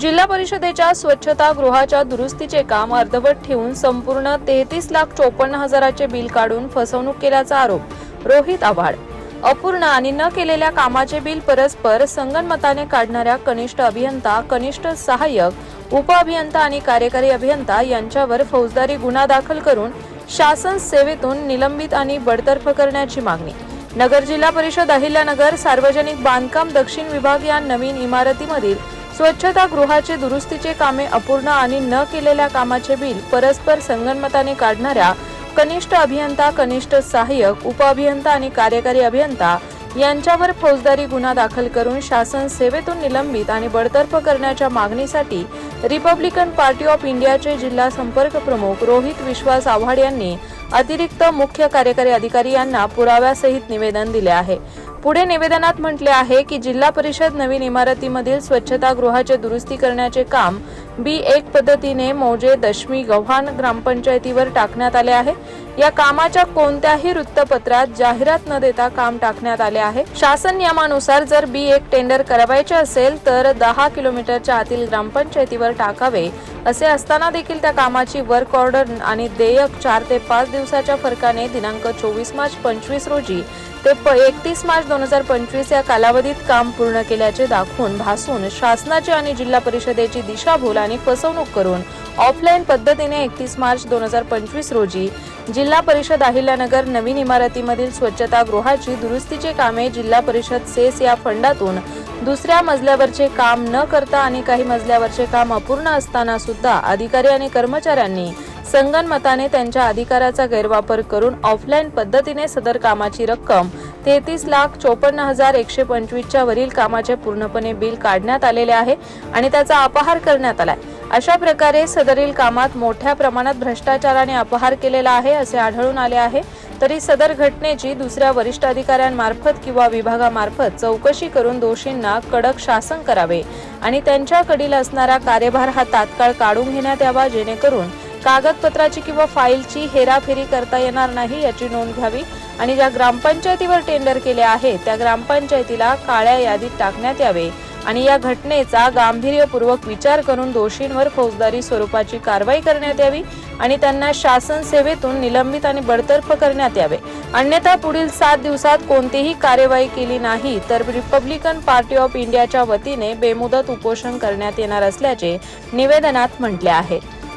जिल्हा परिषदेच्या स्वच्छता गृहाच्या दुरुस्तीचे काम अर्धवट ठेवून संपूर्ण तेहतीस लाख चोपन्न हजाराचे बिल काढून फसवणूक केल्याचा आरोप रोहित आव्हाड. अपूर्ण आणि न केलेल्या कामाचे बिल परस्पर संगनमताने काढणाऱ्या कनिष्ठ अभियंता कनिष्ठ सहाय्यक उप अभियंता आणि कार्यकारी अभियंता यांच्यावर फौजदारी गुन्हा दाखल करून शासन सेवेतून निलंबित आणि बडतर्फ करण्याची मागणी. नगर जिल्हा परिषद अहिल्यानगर सार्वजनिक बांधकाम दक्षिण विभाग या नवीन इमारतीमधील स्वच्छता गृहाचे दुरुस्तीचे कामे अपूर्ण आणि न केलेल्या कामाचे बिल परस्पर संगणमताने काढणाऱ्या कनिष्ठ अभियंता कनिष्ठ सहाय्यक उपअभियंता आणि कार्यकारी अभियंता यांच्यावर फौजदारी गुन्हा दाखल करून शासन सेवेतून निलंबित आणि बडतर्फ करण्याच्या मागणीसाठी रिपब्लिकन पार्टी ऑफ इंडियाचे जिल्हा संपर्क प्रमुख रोहित विश्वास आव्हाड यांनी अतिरिक्त मुख्य कार्यकारी अधिकारी यांना पुराव्यासहित निवेदन दिले आहे. पुढे निवेदनात म्हटले आहे की जिल्हा परिषद नवीन इमारतीमधील स्वच्छतागृहाचे दुरुस्ती करण्याचे काम बी एक पद्धतीने मौजे दशमी गव्हाण ग्रामपंचायतीवर टाकण्यात आले आहे. या कामाच्या कोणत्याही वृत्तपत्रात जाहिरात न देता काम टाकण्यात आले आहे. शासन नियमानुसार जर बी एक टेंडर करावायचे असेल तर दहा किलोमीटरच्या आतील ग्रामपंचायतीवर टाकावे. असे असताना देखील त्या कामाची वर्क ऑर्डर आणि देयक चार ते पाच दिवसाच्या फरकाने दिनांक चोवीस मार्च पंचवीस रोजी ते एकतीस मार्च दोन हजार पंचवीस या कालावधीत काम पूर्ण केल्याचे दाखवून भासून शासनाची आणि जिल्हा परिषदेची दिशाभूल आणि फसवणूक करून ऑफलाईन पद्धतीने एकतीस मार्च दोन हजार पंचवीस रोजी जिल्हा परिषद अहिल्यानगर नवीन इमारतीमधील स्वच्छतागृहाची दुरुस्तीची कामे जिल्हा परिषद सेस या फंडातून दुसऱ्या मजल्यावरचे काम न करता आणि काही मजल्यावरचे काम अपूर्ण असताना सुद्धा अधिकारी आणि कर्मचाऱ्यांनी संगनमताने त्यांच्या अधिकाराचा गैरवापर करून ऑफलाईन पद्धतीने सदर कामाची रक्कम तेहतीस लाख चोपन्न हजार एकशे पंचवीसच्या वरील कामाचे पूर्णपणे बिल काढण्यात आलेले आहे आणि त्याचा अपहार करण्यात आलाय. अशा प्रकारे सदरील कामात मोठ्या प्रमाणात भ्रष्टाचाराने अपहार केलेला आहे असे आढळून आले आहे. तरी सदर घटनेची दुसऱ्या वरिष्ठ अधिकाऱ्यांमार्फत किंवा विभागामार्फत चौकशी करून दोषींना कडक शासन करावे आणि त्यांच्याकडील असणारा कार्यभार हा तात्काळ काढून घेण्यात यावा जेणेकरून कागदपत्राची किंवा फाईलची हेराफेरी करता येणार नाही याची नोंद घ्यावी. आणि ज्या ग्रामपंचायतीवर टेंडर केले आहे त्या ग्रामपंचायतीला काळ्या यादीत टाकण्यात यावे. आणि या घटनेचा गांभीर्यपूर्वक विचार करून दोषींवर फौजदारी स्वरूपाची कारवाई करण्यात यावी आणि त्यांना शासन सेवेतून निलंबित आणि बडतर्फ करण्यात यावे. अन्यथा पुढील सात दिवसात कोणतीही कार्यवाही केली नाही तर रिपब्लिकन पार्टी ऑफ इंडियाच्या वतीने बेमुदत उपोषण करण्यात येणार असल्याचे निवेदनात म्हटले आहे.